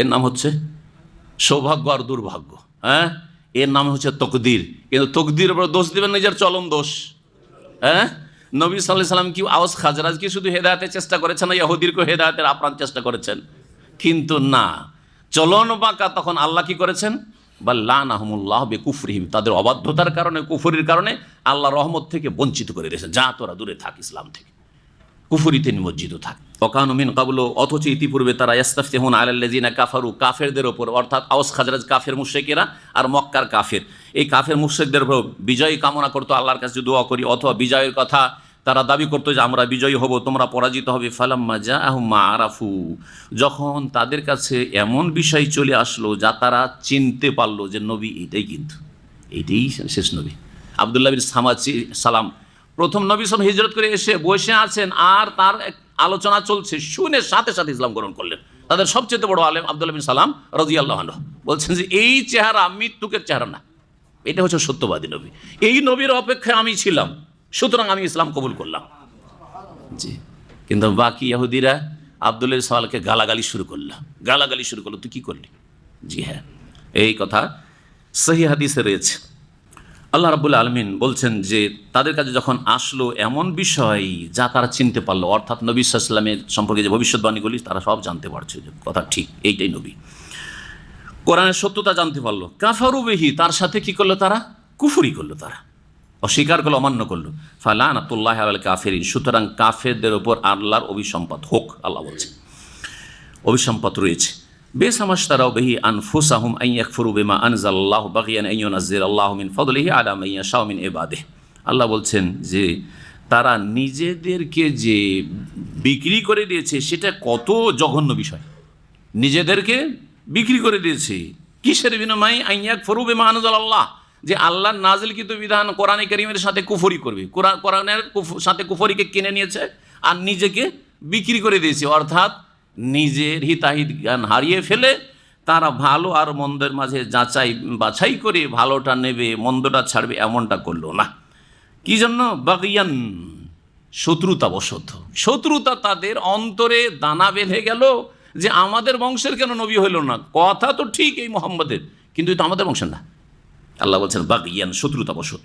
এর নাম হচ্ছে সৌভাগ্য আর দুর্ভাগ্য হ্যাঁ? এর নাম হচ্ছে তকদির। কিন্তু তকদির উপর দোষ দিবেন নিজের চলন দোষ হ্যাঁ? নবী সাল্লাহ সাল্লাম কি আওয়াজ খাজরাজ কি শুধু হেদায়তের চেষ্টা করেছেন না ইহুদিরকে হেদায়তের আপ্রাণ চেষ্টা করেছেন? কিন্তু না, চলন বাঁকা তখন আল্লাহ কি করেছেন? বা লান আহমুল্লাহ বে কুফরিহিম তাদের অবাধ্যতার কারণে, কুফরির কারণে আল্লাহ রহমত থেকে বঞ্চিত করে দিয়েছেন যা তোরা দূরে থাক ইসলাম থেকে। কুফুরিতে নিমজ্জিত থাক। অকানুমিন কাবুল, অথচ ইতিপূর্বে তারা ইয়াস্তাফতেহুন আলাল্লাজিনা কাফারু, কাফেরদের ওপর, অর্থাৎ আওস, খাজরাজ, কাফের মুশেকেরা আর মক্কার কাফের। এই কাফের মুশেকদের উপর বিজয় কামনা করতো, আল্লাহর কাছে দোয়া করি, অথবা বিজয়ের কথা তারা দাবি করতো যে, আমরা বিজয়ী হব, তোমরা পরাজিত হবে। ফালাম্মা যা আহম্মা আরাফু। যখন তাদের কাছে এমন বিষয় চলে আসলো যা তারা চিনতে পারল যে, নবী এটাই কিন্তু, এটাই শেষ নবী। আবদুল্লাহ বিন সামাচি সালাম প্রথম নবী সব হিজরত করে এসে বসে আছেন আর তার আলোচনা চলছে, শুনে সাথে সাথে ইসলাম গ্রহণ করলেন। তাদের সবচেয়ে বড় আলেম আবদুল্লাহ বিন সালাম রাজি আল্লাহ বলছেন যে, এই চেহারা মৃত্যুকের চেহারা না। এটা হচ্ছে সত্যবাদী নবী। এই নবীর অপেক্ষায় আমি ছিলাম, সুতরাং আমি ইসলাম কবুল করলাম। জি। কিন্তু বাকি ইহুদিরা আবদুল্লাহ সালাকে গালাগালি শুরু করলাম গালাগালি শুরু করল, তুই কী করলি? জি হ্যাঁ। এই কথা সহি হাদিসে রয়েছে। আল্লাহ রাবুল আলমিন বলছেন যে তাদের কাছে যখন আসলো এমন বিষয় যা তারা চিনতে পারল, অর্থাৎ নবী সাল্লামের সম্পর্কে যে ভবিষ্যৎবাণীগুলি, তারা সব জানতে পারছে যে কথা ঠিক, এইটাই নবী। কোরআনের সত্যতা জানতে পারল। কাফারু বেহি, তার সাথে কি করল তারা? কুফুরি করল তারা। অস্বীকার করল, অমান্য করল। ফালান আতুল্লাহ আল কাফেরিন, সুতরাং কাফেরদের ওপর আল্লাহর অভিসম্পদ হোক, আল্লাহ বলছে অভিসম্পদ রয়েছে। বেশ আমার তারাও বেহি আনফুসাহুম আইয়াক ফুরু বেমা আনজাল্লাহ বাগিয়ান আইয়ন নাজির আল্লাহ মিন ফদলিহি আলাম শাহমিন এবাদে আল্লাহ বলছেন যে তারা নিজেদেরকে যে বিক্রি করে দিয়েছে, সেটা কত জঘন্য বিষয়। নিজেদেরকে বিক্রি করে দিয়েছে। কিসের বিনিময়ে? আইয়াক ফরু বেমা আনজাল আল্লাহ যে আল্লাহর নাজিলকৃত বিধান কোরআনে করিমের সাথে কুফরি করবে। কোরআন কোরআনের সাথে কুফরিকে কিনে নিয়েছে আর নিজেকে বিক্রি করে দিয়েছে। অর্থাৎ নিজের হিতাহিত জ্ঞান হারিয়ে ফেলে, তারা ভালো আর মন্দের মাঝে যাচাই, বাছাই করে ভালোটা নেবে, মন্দটা ছাড়বে এমনটা করল না। কি জন্য? বাগিয়ান শত্রুতা বশত শত্রুতা তাদের অন্তরে দানা বেঁধে গেল যে আমাদের বংশের কেন নবী হইল না? কথা তো ঠিক এই মোহাম্মদের, কিন্তু এটা আমাদের বংশের না। আল্লাহ বলছেন, বাগিয়ান শত্রুতা বশত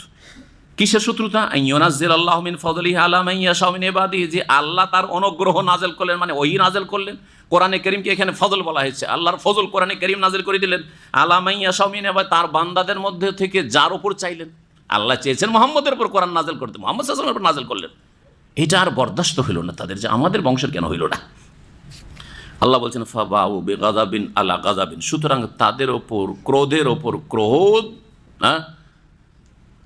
কিসের শত্রুতা? ইয়োনাজিল আল্লাহ মিন ফজলি আলাম শাহমিন এবাদি যে আল্লাহ তার অনুগ্রহ নাজেল করলেন মানে ওই নাজেল করলেন। কোরআনে করিমকে এখানে ফজল বলা হয়েছে। আল্লাহর ফজল কোরআনে করিম নাজেল করে দিলেন। আলামাইয়া শাহমিন এবার তার বান্দাদের মধ্যে থেকে যার উপর চাইলেন। আল্লাহ চেয়েছেন মোহাম্মদের উপর কোরআন নাজেল করতে। মোহাম্মদ সাল্লামের উপর নাজেল করলেন। এটা আর বরদাস্ত হইল না তাদের যে আমাদের বংশের কেন হইল না। আল্লাহ বলছেন, ফাবাউ বে গাজাবিন আলা গাজাবিন সুতরাং তাদের ওপর, ক্রোধের ওপর ক্রোধ হ্যাঁ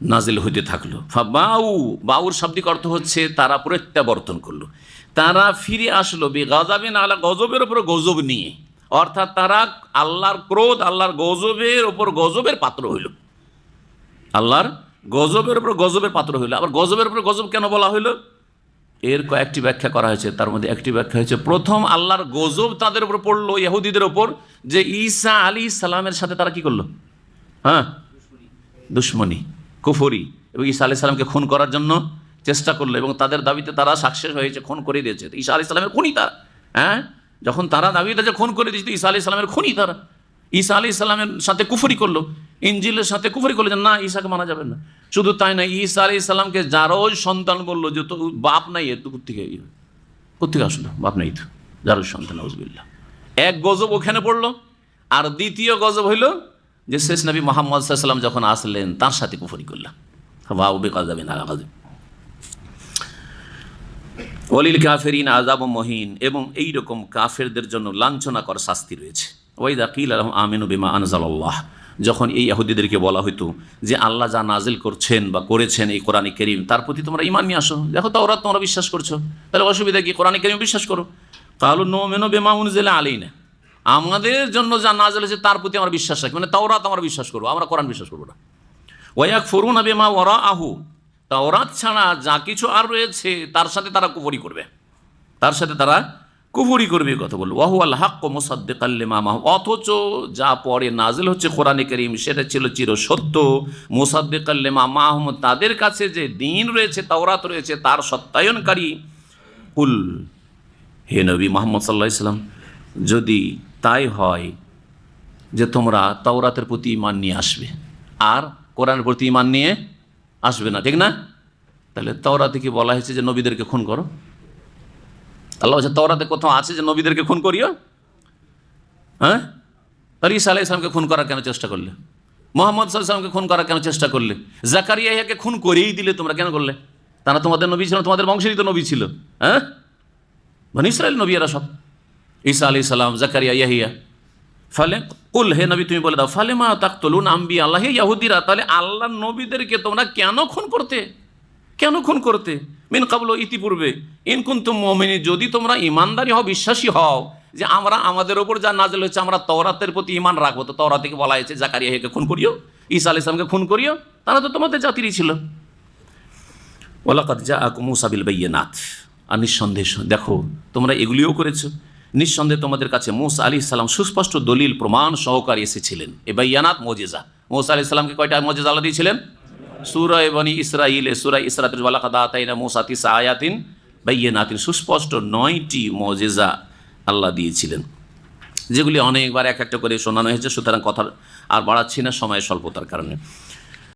নাজিল হইতে থাকল। বাউ, বাউর শাব্দিক অর্থ হচ্ছে তারা প্রত্যাবর্তন করল। তারা ফিরে আসলো বে গাজাবিন আলা গজবের ওপর গজব নিয়ে। অর্থাৎ তারা আল্লাহর ক্রোধ, আল্লাহর গজবের ওপর গজবের পাত্র হইল। আল্লাহর গজবের উপর গজবের পাত্র হইল। আবার গজবের উপর গজব কেন বলা হইল? এর কয়েকটি ব্যাখ্যা করা হয়েছে, তার মধ্যে একটি ব্যাখ্যা হয়েছে, প্রথম আল্লাহর গজব তাদের উপর পড়ল ইহুদিদের ওপর যে ঈসা আলী সালামের সাথে তারা কি করল? হ্যাঁ? দুশ্মনী। কুফরি এবং ঈসা আলি সালামকে খুন করার জন্য চেষ্টা করল এবং তাদের দাবিতে তারা সাকসেস হয়েছে, খুন করে দিয়েছে। ঈসা আলি সালামের খুনি তারা হ্যাঁ? যখন তারা দাবিতে যে খুন করে দিয়েছে ঈসা আলি সালামের খুনি তারা। ঈসা আলি সালামের সাথে কুফরি করল ইঞ্জিলের সাথে কুফরি করল যে, না, ঈসাকে মানা যাবে না। শুধু তাই না ঈসা আলি সালামকে যারও সন্তান বলল যে, তো বাপ নাই এত কোথেকে কোথেকে আসলো? বাপ নাই তো, যারও সন্তান নজবিল্লা এক গজব ওখানে পড়ল, আর দ্বিতীয় গজব হইল যে শেষ নবী মোহাম্মদ সাল্লাম যখন আসলেন, তার সাথে কুফরি করলাম। বেকার যাবে না গাজব অলিল কাফেরিন আজাব মহিন, এবং এই রকম কাফেরদের জন্য লাঞ্ছনাকর শাস্তি রয়েছে। ওয়াইদা কিল আলম আমিনু বিমা আনজাল্লাহ যখন এই ইহুদিদেরকে বলা হতো যে আল্লাহ যা নাজিল করছেন বা করেছেন এই কোরআনে করিম, তার প্রতি তোমরা ইমান নিয়ে আসো। দেখো তো ওরা তোমরা বিশ্বাস করছ। তাহলে অসুবিধা কি? কোরআনে করিম বিশ্বাস করো। কালু নো মেনো বেমা উনজেলে আলেই না আমাদের জন্য যা নাজেল হয়েছে, তার প্রতি আমরা বিশ্বাস রাখি। মানে তাওরাত আমরা বিশ্বাস করব, আমরা কোরআন বিশ্বাস করব না। ওয়াক ফরুন বেমা ওরা আহু তাওরাত ছাড়া যা কিছু আর রয়েছে, তার সাথে তারা কুফরি করবে। তার সাথে তারা কুফরি করবে কথা বলল। ওয়াহু আল হাক্ক মোসাদ্দেক মামাহ অথচ যা পরে নাজিল হচ্ছে কোরআনে করিম, সেটা ছিল চির সত্য মোসাদ্দেক মাহমুদ তাদের কাছে যে দিন রয়েছে, তাওরাত রয়েছে, তার সত্যায়নকারী। কুল, হে নবী মোহাম্মদ সাল্লাহ ইসলাম যদি তাই হয় যে তোমরা তাওরাতের প্রতি ইমান নিয়ে আসবে। আর কোরআনের প্রতি ইমান নিয়ে আসবে না, ঠিক না? তাহলে তাওরাতে কি বলা হয়েছে যে নবীদেরকে খুন করো? আল্লাহ বলছে, তাওরাতে কোথাও আছে যে নবীদেরকে খুন করিও? হ্যাঁ? ঈসা আলাহ ইসলামকে খুন করার কেন চেষ্টা করলে? মোহাম্মদ সাল্লামকে খুন করার কেন চেষ্টা করলে? জাকারিয়াকে খুন করেই দিলে তোমরা কেন করলে? তারা তোমাদের নবী ছিল, তোমাদের বংশেরই তো নবী ছিল হ্যাঁ? মানে ইসরায়েল নবী এরা সব। ঈসা আলি সালাম, জাকারিয়া, ইয়াহিয়া। ফলে, কুল হে নবী, তুমি বলে দাও, ফালে মা তাকতলুন আম্বি আল্লাহ ইয়াহুদিরা, তাহলে আল্লাহ নবীদেরকে তোমরা কেন খুন করতে? কেন খুন করতে? মিন কাবল ইতিপূর্বে ইনকুন তুম মমিনী যদি তোমরা ইমানদারি হও, বিশ্বাসী হও, যে আমরা আমাদের ওপর যা নাজেল হয়েছে, আমরা তওরাতের প্রতি ইমান রাখব। তো তওরাত থেকে বলা হয়েছে, জাকারিয়া হেকে খুন করিও, ঈসা আলি ইসলামকে খুন করিও, তারা তো তোমাদের জাতিরই ছিল। ওলাকাত যা মুসাবিল বাইয়ানাথ আর নিঃসন্দেহ, দেখো, তোমরা এগুলিও করেছ। নিঃসন্দেহে তোমাদের কাছে মুসা আলি সালাম সুস্পষ্ট দলিল, প্রমাণ সহকারে এসেছিলেন। এ বাইয়ানাত মজেজা। মোসা আলি সালামকে কয়টা মজেজা আল্লাহ দিয়েছিলেন? সুরায় বনি ইসরাইলে সুরাই ইসরাতুল ওয়ালাকাত আতাইনা মুসা তিসা আয়াতিন, বাইয়ানাতিন সুস্পষ্ট নয়টি মজেজা আল্লাহ দিয়েছিলেন। যেগুলি অনেকবার এক একটা করে শোনানো হয়েছে, সুতরাং কথা আর বাড়াচ্ছি না সময়ের স্বল্পতার কারণে।